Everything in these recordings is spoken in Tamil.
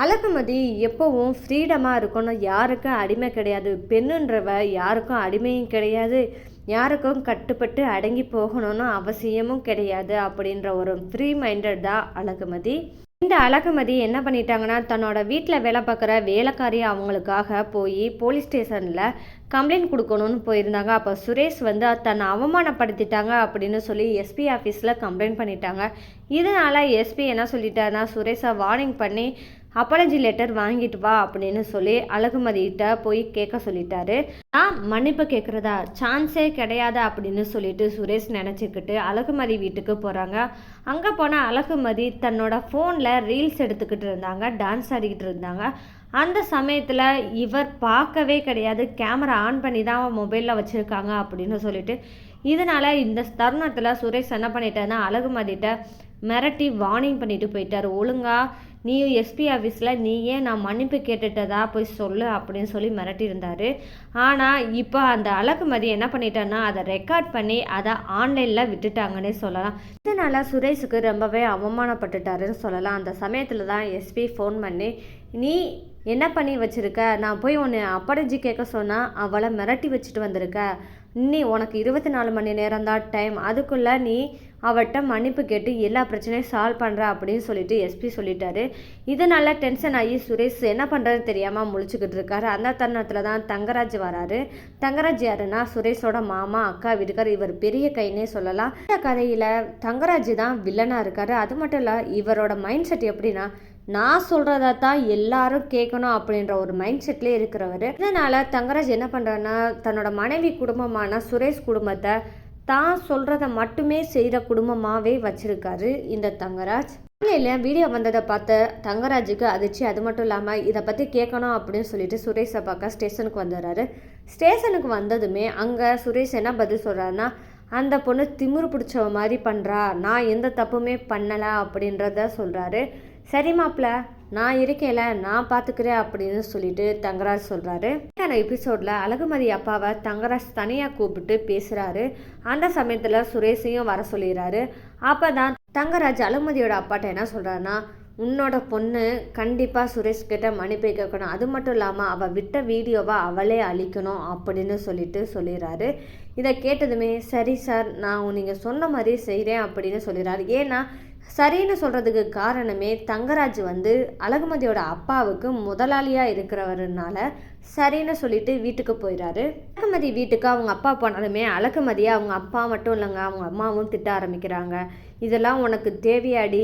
அழகுமதி எப்போவும் ஃப்ரீடமாக இருக்கணும். யாருக்கும் அடிமை கிடையாது. பெண்ணுன்றவ யாருக்கும் அடிமையும் கிடையாது. யாருக்கும் கட்டுப்பட்டு அடங்கி போகணும்னு அவசியமும் கிடையாது அப்படின்ற ஒரு ஃப்ரீ மைண்டட் தான் அழகுமதி. இந்த அழகுமதி என்ன பண்ணிட்டாங்கன்னா தன்னோட வீட்டில் வேலை பார்க்குற வேலைக்காரி அவங்களுக்காக போய் போலீஸ் ஸ்டேஷனில் கம்ப்ளைண்ட் கொடுக்கணும்னு போயிருந்தாங்க. அப்போ சுரேஷ் வந்து தன்னை அவமானப்படுத்திட்டாங்க அப்படின்னு சொல்லி எஸ்பி ஆஃபீஸில் கம்ப்ளைண்ட் பண்ணிட்டாங்க. இதனால் எஸ்பி என்ன சொல்லிட்டாருன்னா சுரேஷை வார்னிங் பண்ணி அப்பாலஜி லெட்டர் வாங்கிட்டு வா அப்படின்னு சொல்லி அழகுமதிகிட்ட போய் கேட்க சொல்லிட்டாரு. நான் மன்னிப்பு கேட்குறதா? சான்ஸே கிடையாது? அப்படின்னு சொல்லிட்டு சுரேஷ் நினச்சிக்கிட்டு அழகுமதி வீட்டுக்கு போகிறாங்க அங்கே போனால் அழகுமதி தன்னோட ஃபோனில் ரீல்ஸ் எடுத்துக்கிட்டு இருந்தாங்க டான்ஸ் ஆடிக்கிட்டு இருந்தாங்க. அந்த சமயத்தில் இவர் பார்க்கவே கிடையாது. கேமரா ஆன் பண்ணி தான் மொபைலில் வச்சுருக்காங்க அப்படின்னு சொல்லிட்டு. இதனால் இந்த தருணத்தில் சுரேஷ் என்ன பண்ணிட்டேன்னா அழகுமதிட்ட மிரட்டி வார்னிங் பண்ணிட்டு போயிட்டார். ஒழுங்கா நீயும் எஸ்பி ஆஃபீஸில் நீ ஏன் நான் மன்னிப்பு கேட்டுட்டதா போய் சொல்லு அப்படின்னு சொல்லி மிரட்டியிருந்தார். ஆனால் இப்போ அந்த அழகுமதி என்ன பண்ணிட்டான்னா அதை ரெக்கார்ட் பண்ணி அதை ஆன்லைனில் விட்டுட்டாங்கன்னே சொல்லலாம். இதனால் சுரேஷுக்கு ரொம்பவே அவமானப்பட்டுட்டாருன்னு சொல்லலாம். அந்த சமயத்தில் தான் எஸ்பி ஃபோன் பண்ணி நீ என்ன பண்ணி வச்சுருக்க? நான் போய் உன்னை அப்படைஞ்சி கேட்க சொன்னால் அவளை மிரட்டி வச்சுட்டு வந்திருக்க. நீ உனக்கு இருபத்தி நாலு மணி நேரம் தான் டைம் அதுக்குள்ளே நீ அவட்ட மன்னிப்பு கேட்டு எல்லா பிரச்சனையும் சால்வ் பண்ணுற அப்படின்னு சொல்லிட்டு எஸ்பி சொல்லிட்டாரு. இதனால் டென்ஷன் ஆகி சுரேஷ் என்ன பண்ணுறதுன்னு தெரியாமல் முழிச்சுக்கிட்டு இருக்காரு. அந்த தருணத்தில் தான் தங்கராஜ் வராரு. தங்கராஜ் யாருன்னா சுரேஷோட மாமா அக்கா வீட்டுக்கார் இவர் பெரிய கைன்னே சொல்லலாம். இந்த கதையில் தங்கராஜ் தான் வில்லனாக இருக்காரு. அது மட்டும் இல்லை இவரோட மைண்ட் செட் எப்படின்னா நான் சொல்கிறத தான் எல்லாரும் கேட்கணும் அப்படின்ற ஒரு மைண்ட் செட்லேயே இருக்கிறவர். இதனால் தங்கராஜ் என்ன பண்ணுறாருன்னா தன்னோட மனைவி குடும்பமான சுரேஷ் குடும்பத்தை தான் சொல்கிறத மட்டுமே செய்கிற குடும்பமாகவே வச்சுருக்காரு இந்த தங்கராஜ். ஆன்லைனில் வீடியோ வந்ததை பார்த்த தங்கராஜுக்கு அதிர்ச்சி. அது மட்டும் இல்லாமல் இதை பற்றி கேட்கணும் அப்படின்னு சொல்லிட்டு சுரேஷை பார்க்க ஸ்டேஷனுக்கு வந்துடுறாரு. ஸ்டேஷனுக்கு வந்ததுமே அங்கே சுரேஷ் என்ன பதில் சொல்கிறாருன்னா அந்த பொண்ணு திமிரு பிடிச்சவ மாதிரி பண்ணுறா நான் எந்த தப்புமே பண்ணலை அப்படின்றத சொல்கிறாரு சரி மாப்பிள்ள நான் இருக்கேல நான் பார்த்துக்கிறேன் அப்படின்னு சொல்லிட்டு தங்கராஜ் சொல்கிறாரு அந்த எபிசோடில் அழகுமதி அப்பாவை தங்கராஜ் தனியாக கூப்பிட்டு பேசுகிறாரு அந்த சமயத்தில் சுரேஷையும் வர சொல்லிடுறாரு. அப்போ தான் தங்கராஜ் அழகுமதியோட அப்பாட்ட என்ன சொல்கிறாருன்னா உன்னோட பொண்ணு கண்டிப்பாக சுரேஷ் கிட்ட மன்னிப்பு கேட்கணும். அது மட்டும் இல்லாமல் அவள் விட்ட வீடியோவை அவளே அழிக்கணும் அப்படின்னு சொல்லிட்டு சொல்லிடுறாரு. இதை கேட்டதுமே சரி சார் நான் நீங்கள் சொன்ன மாதிரி செய்கிறேன் அப்படின்னு சொல்லிடுறாரு. ஏன்னா சரின்னு சொல்கிறதுக்கு காரணமே தங்கராஜ் வந்து அழகுமதியோட அப்பாவுக்கு முதலாளியாக இருக்கிறவருனால சரின்னு சொல்லிட்டு வீட்டுக்கு போயிடாரு அழகுமதி வீட்டுக்கு அவங்க அப்பா போனாலுமே அழகுமதியை அவங்க அப்பா மட்டும் இல்லைங்க அவங்க அம்மாவும் திட்ட ஆரம்பிக்கிறாங்க. இதெல்லாம் உனக்கு தேவையாடி.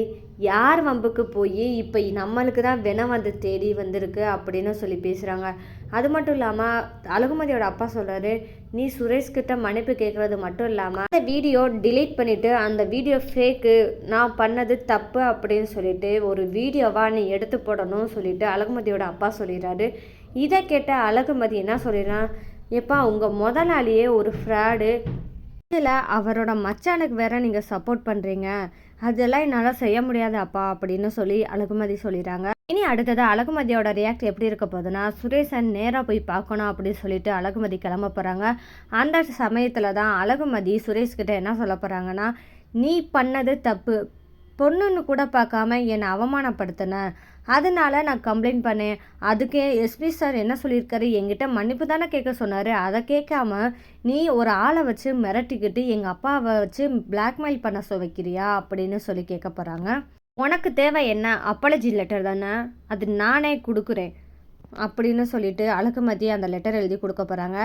யார் வம்புக்கு போய் இப்போ நம்மளுக்கு தான் வினம் வந்து தேடி வந்திருக்கு அப்படின்னு சொல்லி பேசுகிறாங்க அது மட்டும் இல்லாமல் அழகுமதியோட அப்பா சொல்கிறாரு நீ சுரேஷ்கிட்ட மன்னிப்பு கேட்குறது மட்டும் இல்லாமல் அந்த வீடியோ டிலீட் பண்ணிவிட்டு அந்த வீடியோ ஃபேக்கு நான் பண்ணது தப்பு அப்படின்னு சொல்லிட்டு ஒரு வீடியோவாக நீ எடுத்து போடணும்னு சொல்லிட்டு அழகுமதியோட அப்பா சொல்லிடுறாரு. இதை கேட்ட அழகுமதி என்ன சொல்லிடுறான் எப்பா உங்கள் முதலாளியே ஒரு ஃப்ராடு இதில் அவரோட மச்சானுக்கு வேற நீங்கள் சப்போர்ட் பண்ணுறீங்க அதெல்லாம் என்னால் செய்ய முடியாது அப்பா அப்படின்னு சொல்லி அழகுமதி சொல்லிடுறாங்க. இனி அடுத்தது அழகுமதியோட ரியாக்ட் எப்படி இருக்க போகுதுன்னா சுரேஷன் நேராக போய் பார்க்கணும் அப்படின்னு சொல்லிட்டு அழகுமதி கிளம்ப போகிறாங்க அந்த சமயத்தில் தான் அழகுமதி சுரேஷ்கிட்ட என்ன சொல்ல போகிறாங்கன்னா நீ பண்ணது தப்பு. பொண்ணுன்னு கூட பார்க்காம என்னை அவமானப்படுத்தின. அதனால் நான் கம்ப்ளைண்ட் பண்ணேன். அதுக்கே எஸ்பி சார் என்ன சொல்லியிருக்காரு? என்கிட்ட மன்னிப்பு தானே கேட்க சொன்னார். அதை கேட்காம நீ ஒரு ஆளை வச்சு மிரட்டிக்கிட்டு எங்கள் அப்பாவை வச்சு பிளாக்மெயில் பண்ண சொ வைக்கிறியா அப்படின்னு சொல்லி கேட்க போகிறாங்க உனக்கு தேவை என்ன? அப்பாலஜி லெட்டர் தானே? அது நானே கொடுக்குறேன். அப்படின்னு சொல்லிட்டு அழகுமதி அந்த லெட்டர் எழுதி கொடுக்க போகிறாங்க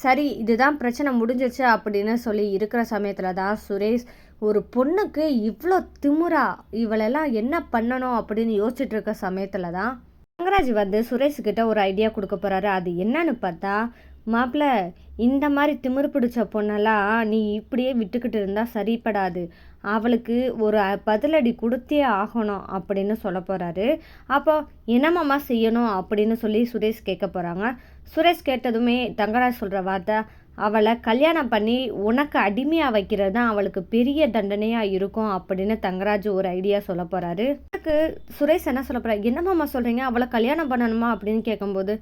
சரி இதுதான் பிரச்சனை முடிஞ்சிச்சு அப்படின்னு சொல்லி இருக்கிற சமயத்தில் தான் சுரேஷ் ஒரு பொண்ணுக்கு இவ்வளோ திமுறா இவளெல்லாம் என்ன பண்ணணும் அப்படின்னு யோசிச்சுட்டு இருக்க சமயத்தில் தான் தங்கராஜ் வந்து சுரேஷ்கிட்ட ஒரு ஐடியா கொடுக்க போகிறாரு அது என்னன்னு பார்த்தா மாப்பிள்ள இந்த மாதிரி திமிரு பிடிச்ச பொண்ணெல்லாம் நீ இப்படியே விட்டுக்கிட்டு இருந்தால் சரிப்படாது. அவளுக்கு ஒரு பதிலடி கொடுத்தே ஆகணும் அப்படின்னு சொல்ல போகிறாரு அப்போ என்னமாம்மா செய்யணும்? அப்படின்னு சொல்லி சுரேஷ் கேட்க போகிறாங்க சுரேஷ் கேட்டதுமே தங்கராஜ் சொல்கிற வார்த்தை அவளை கல்யாணம் பண்ணி உனக்கு அடிமையாக வைக்கிறது தான் அவளுக்கு பெரிய தண்டனையாக இருக்கும் அப்படின்னு தங்கராஜ் ஒரு ஐடியா சொல்ல போகிறாரு எனக்கு சுரேஷ் என்ன சொல்ல போகிறார் என்னமாம்மா சொல்கிறீங்க அவளை கல்யாணம் பண்ணணுமா? அப்படின்னு கேட்கும்போது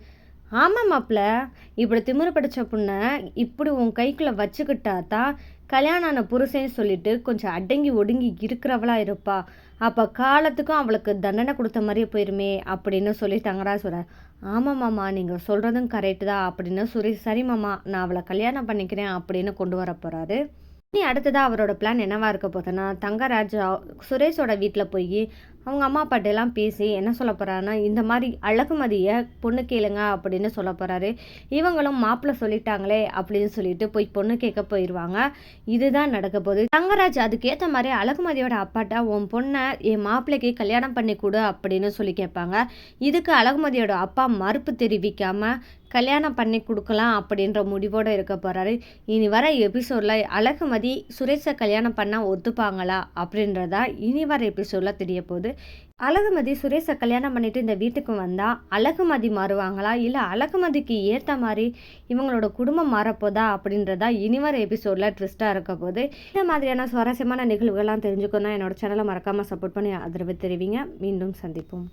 ஆமாம் மாப்பிள்ள இப்படி திமிரு படித்த பொண்ணை இப்படி உன் கைக்குள்ளே வச்சுக்கிட்டா தான் கல்யாணம் ஆன புருஷன் சொல்லிட்டு கொஞ்சம் அடங்கி ஒடுங்கி இருக்கிறவளா இருப்பா. அப்போ காலத்துக்கும் அவளுக்கு தண்டனை கொடுத்த மாதிரியே போயிருமே அப்படின்னு சொல்லி தங்கராஜ் சொல்கிறார் நீங்கள் சொல்கிறதும் கரெக்டு தான் அப்படின்னு சுரேஷ் சரிமாம்மா நான் அவளை கல்யாணம் பண்ணிக்கிறேன் அப்படின்னு கொண்டு வர போகிறாரு இனி அடுத்ததாக அவரோட பிளான் என்னவாக இருக்க போதுன்னா தங்கராஜ் சுரேஷோட வீட்டில் போய் அவங்க அம்மா அப்பாட்டெல்லாம் பேசி என்ன சொல்ல போகிறாருன்னா இந்த மாதிரி அழகுமதியை பொண்ணு கேளுங்க அப்படின்னு சொல்ல போகிறாரு இவங்களும் மாப்பிள்ளை சொல்லிட்டாங்களே அப்படின்னு சொல்லிட்டு போய் பொண்ணு கேட்க போயிடுவாங்க இதுதான் நடக்க போகுது. தங்கராஜ் அதுக்கேற்ற மாதிரி அழகுமதியோட அப்பாட்ட உன் பொண்ணை என் மாப்பிள்ளைக்கு கல்யாணம் பண்ணி கொடு அப்படின்னு சொல்லி கேட்பாங்க. இதுக்கு அழகுமதியோட அப்பா மறுப்பு தெரிவிக்காமல் கல்யாணம் பண்ணி கொடுக்கலாம் அப்படின்ற முடிவோடு இருக்க போகிறாரு இனி வர எபிசோடில் அழகுமதி சுரேஷை கல்யாணம் பண்ணால் ஒத்துப்பாங்களா அப்படின்றதா இனி வர எபிசோடில் தெரிய போகுது. அழகுமதி சுரேஷை கல்யாணம் பண்ணிட்டு இந்த வீட்டுக்கு வந்தால் அழகுமதி மாறுவாங்களா? இல்லை அழகுமதிக்கு ஏற்ற மாதிரி இவங்களோட குடும்பம் மாறப்போதா? அப்படின்றதா இனிவர எபிசோடில் ட்விஸ்ட்டாக இருக்க போது இந்த மாதிரியான சுவாரஸ்யமான நிகழ்வுகள்லாம் தெரிஞ்சுக்கணும் என்னோட சேனலை மறக்காமல் சப்போர்ட் பண்ணி ஆதரவு தெரிவிங்க. மீண்டும் சந்திப்போம்.